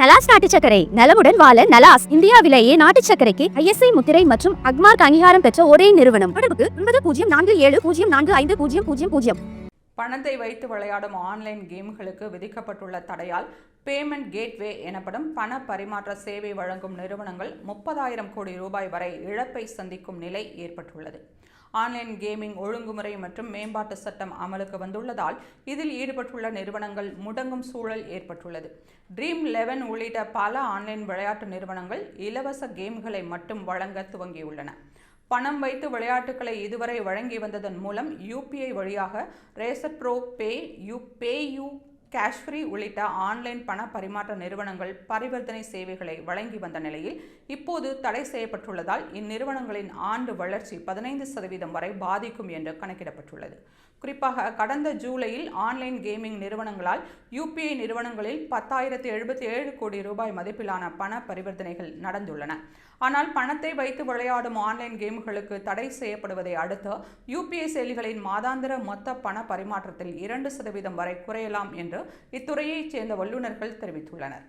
நலாஸ் நாட்டு சக்கரை நலமுடன் வாழ நலாஸ் இந்தியாவிலேயே நாட்டு சக்கரைக்கு ஐஎஸ்ஐ முத்திரை மற்றும் அக்மார்க் அங்கீகாரம் பெற்ற ஒரே நிறுவனம். தொடர்புக்கு ஒன்பது பூஜ்ஜியம் நான்கு ஏழு பூஜ்ஜியம் நான்கு ஐந்து பூஜ்ஜியம் பூஜ்ஜியம் பூஜ்ஜியம். பணத்தை வைத்து விளையாடும் ஆன்லைன் கேம்களுக்கு விதிக்கப்பட்டுள்ள தடையால் பேமெண்ட் கேட்வே எனப்படும் பண பரிமாற்ற சேவை வழங்கும் நிறுவனங்கள் முப்பதாயிரம் கோடி ரூபாய் வரை இழப்பை சந்திக்கும் நிலை ஏற்பட்டுள்ளது. ஆன்லைன் கேமிங் ஒழுங்குமுறை மற்றும் மேம்பாட்டு சட்டம் அமலுக்கு வந்துள்ளதால் இதில் ஈடுபட்டுள்ள நிறுவனங்கள் முடங்கும் சூழல் ஏற்பட்டுள்ளது. ட்ரீம் லெவன் உள்ளிட்ட பல ஆன்லைன் விளையாட்டு நிறுவனங்கள் இலவச கேம்களை மட்டும் வழங்க துவங்கியுள்ளன. பணம் வைத்து விளையாட்டுகளை இதுவரை வழங்கி வந்ததன் மூலம் யூபிஐ வழியாக Razor pro PayU PayU Cashfree உள்ளிட்ட ஆன்லைன் பண பரிமாற்ற நிறுவனங்கள் பரிவர்த்தனை சேவைகளை வழங்கி வந்த நிலையில் இப்போது தடை செய்யப்பட்டுள்ளதால் இந்நிறுவனங்களின் ஆண்டு வளர்ச்சி பதினைந்து சதவீதம் வரை பாதிக்கும் என்று கணக்கிடப்பட்டுள்ளது. குறிப்பாக கடந்த ஜூலையில் ஆன்லைன் கேமிங் நிறுவனங்களால் யூபிஐ நிறுவனங்களில் பத்தாயிரத்து எழுபத்தி ஏழு கோடி ரூபாய் மதிப்பிலான பண பரிவர்த்தனைகள் நடந்துள்ளன. ஆனால் பணத்தை வைத்து விளையாடும் ஆன்லைன் கேம்களுக்கு தடை செய்யப்படுவதை அடுத்து யூபிஐ செயலிகளின் மாதாந்திர மொத்த பண பரிமாற்றத்தில் இரண்டு சதவீதம் வரை குறையலாம் என்று இத்துறையைச் சேர்ந்த வல்லுநர்கள் தெரிவித்துள்ளனர்.